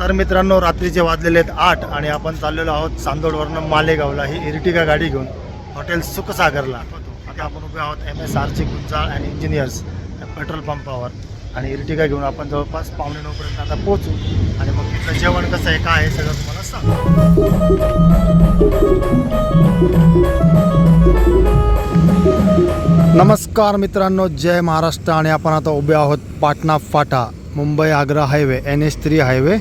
तर मित्रांनो रात्रीचे वाजलेले आहेत आठ आणि आपण चाललेलो आहोत चांदोडवरनं मालेगावला. ही इर्टिगा गाडी घेऊन हॉटेल सुखसागरला. आता आपण उभे आहोत एम एस आरची गुंजाळ अँड इंजिनियर्स पेट्रोल पंपावर आणि इर्टिगा घेऊन आपण जवळपास पावणे नऊपर्यंत आता पोहोचू. आणि मग तिथलं जेवण कसं आहे काय आहे सगळं तुम्हाला सांगू. नमस्कार मित्रांनो जय महाराष्ट्र. आणि आपण आता उभे आहोत पाटणा फाटा Mumbai Agra highway N H three highway.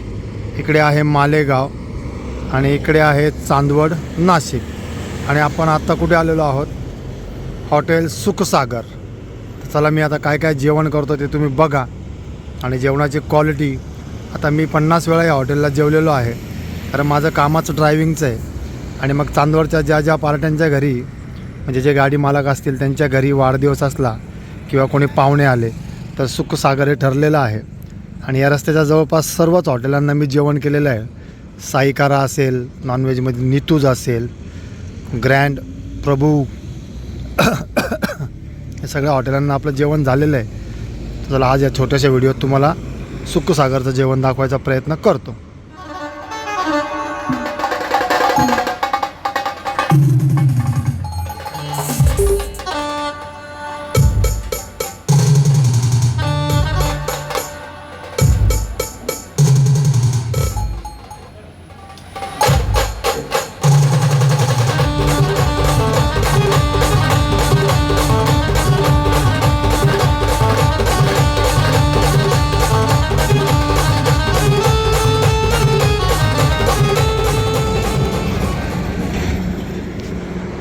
इकडे आहे मालेगाव आणि इकडे आहे चांदवड नाशिक. आणि आपण आत्ता कुठे आलेलो आहोत? हॉटेल सुखसागर. चला मी आता काय काय जेवण करतो ते तुम्ही बघा. आणि जेवणाची क्वालिटी आता मी पन्नास वेळा या हॉटेलला जेवलेलो आहे. कारण माझं कामाचं ड्रायव्हिंगचं आहे. आणि मग चांदवडच्या ज्या ज्या पार्ट्यांच्या घरी म्हणजे जे गाडी मालक असतील त्यांच्या घरी वाढदिवस असला किंवा कोणी पाहुणे आले तर सुखसागर हे ठरलेलं आहे. आणि या रस्त्याच्या जवळपास सर्वच हॉटेलांना मी जेवण केलेलं आहे. साईकारा असेल नॉनव्हेजमध्ये नितूज असेल ग्रँड प्रभू हे सगळ्या हॉटेलांना आपलं जेवण झालेलं आहे. चला आज या छोट्याशा व्हिडिओत तुम्हाला सुखसागरचं जेवण दाखवायचा प्रयत्न करतो.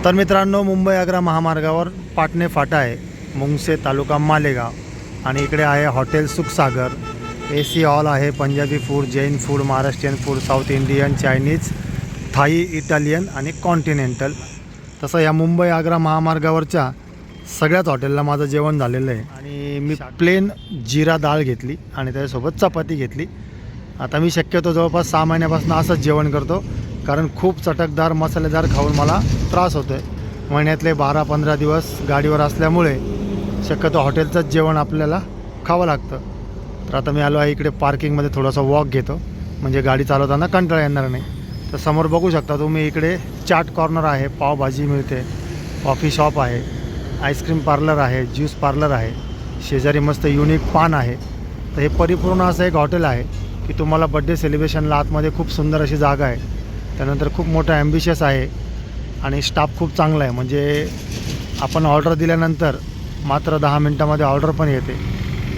तर मित्रांनो मुंबई आग्रा महामार्गावर पाटणे फाटा आहे. मुंगसे तालुका मालेगाव. आणि इकडे आहे hotel Sukhsagar. A C hall आहे Punjabi food Jain food Maharashtrian food south Indian Chinese Thai Italian आणि कॉन्टिनेंटल. तसं या मुंबई आग्रा महामार्गावरच्या सगळ्याच हॉटेलला माझं जेवण झालेलं आहे. आणि मी प्लेन जिरा डाळ घेतली आणि त्याच्यासोबत चपाती घेतली. आता मी शक्यतो जवळपास सहा महिन्यापासून असंच जेवण करतो. कारण खूप चटकदार मसालेदार खाऊन मला त्रास होतो आहे महिन्यातले बारा पंधरा दिवस गाडीवर असल्यामुळे शक्यतो हॉटेलचंच जेवण आपल्याला खावं लागतं. तर आता मी आलो आहे इकडे पार्किंगमध्ये थोडासा वॉक घेतो. म्हणजे गाडी चालवताना कंटाळा येणार नाही. तर समोर बघू शकता तुम्ही इकडे चाट कॉर्नर आहे पावभाजी मिळते कॉफी शॉप आहे आईस्क्रीम पार्लर आहे ज्यूस पार्लर आहे शेजारी मस्त युनिक पान आहे. तर हे परिपूर्ण असं एक हॉटेल आहे की तुम्हाला बड्डे सेलिब्रेशनला आतमध्ये खूप सुंदर अशी जागा आहे. त्यानंतर खूप मोठं ॲम्बिशियस आहे आणि स्टाफ खूप चांगला आहे. म्हणजे आपण ऑर्डर दिल्यानंतर मात्र दहा मिनटामध्ये ऑर्डर पण येते.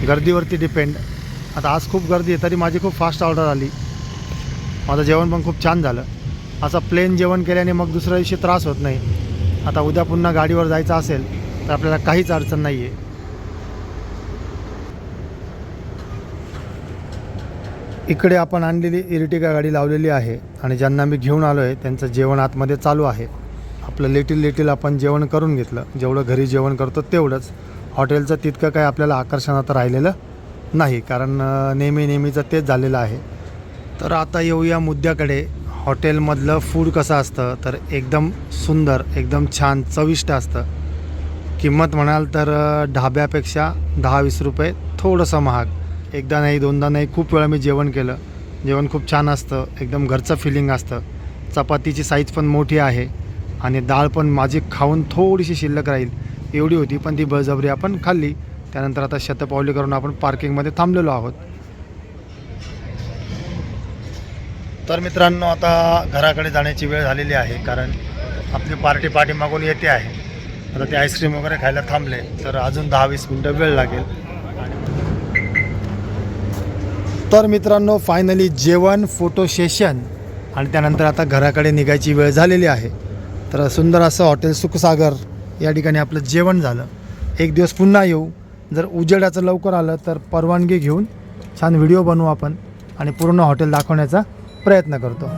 गर्दीवरती डिपेंड आता आज खूप गर्दी आहे तरी माझी खूप फास्ट ऑर्डर आली. माझं जेवण पण खूप छान झालं. असं प्लेन जेवण केल्याने मग दुसऱ्या दिवशी त्रास होत नाही. आता उद्या पुन्हा गाडीवर जायचं असेल तर आपल्याला काहीच अडचण नाही आहे इकडे आपण आणलेली इरिटिका गाडी लावलेली आहे आणि ज्यांना मी घेऊन आलो आहे त्यांचं जेवण आतमध्ये चालू आहे. आपलं लिटिल लिटिल आपण जेवण करून घेतलं. जेवढं घरी जेवण करतो तेवढंच. हॉटेलचं तितकं काही आपल्याला आकर्षणात राहिलेलं नाही कारण नेहमी नेहमीचं तेच झालेलं आहे. तर आता येऊया मुद्द्याकडे. हॉटेलमधलं फूड कसं असतं? तर एकदम सुंदर एकदम छान चविष्ट असतं. किंमत म्हणाल तर ढाब्यापेक्षा दहा वीस रुपये थोडंसं महाग. एकदा नाही दोनदा नाही खूप वेळा मी जेवण केलं. जेवण खूप छान असतं एकदम घरचं फिलिंग असतं. चपातीची साईज पण मोठी आहे आणि डाळ पण माझी खाऊन थोडीशी शिल्लक राहील एवढी होती पण ती बळजबरी आपण खाल्ली. त्यानंतर आता शतपावली करून आपण पार्किंगमध्ये थांबलेलो आहोत. तर मित्रांनो आता घराकडे जाण्याची वेळ झालेली आहे कारण आपली पार्टी पार्टी मागून येते आहे. आता ते आईस्क्रीम वगैरे खायला थांबले तर अजून दहा वीस मिनटं वेळ लागेल. तर मित्रांनो फायनली जेवण फोटो सेशन आणि त्यानंतर आता घराकडे निघायची वेळ झालेली आहे. तर सुंदर असं हॉटेल सुखसागर या ठिकाणी आपलं जेवण झालं. एक दिवस पुन्हा येऊ. जर उजेडाचं लवकर आलं तर परवानगी घेऊन छान व्हिडिओ बनवू आपण आणि पूर्ण हॉटेल दाखवण्याचा प्रयत्न करतो.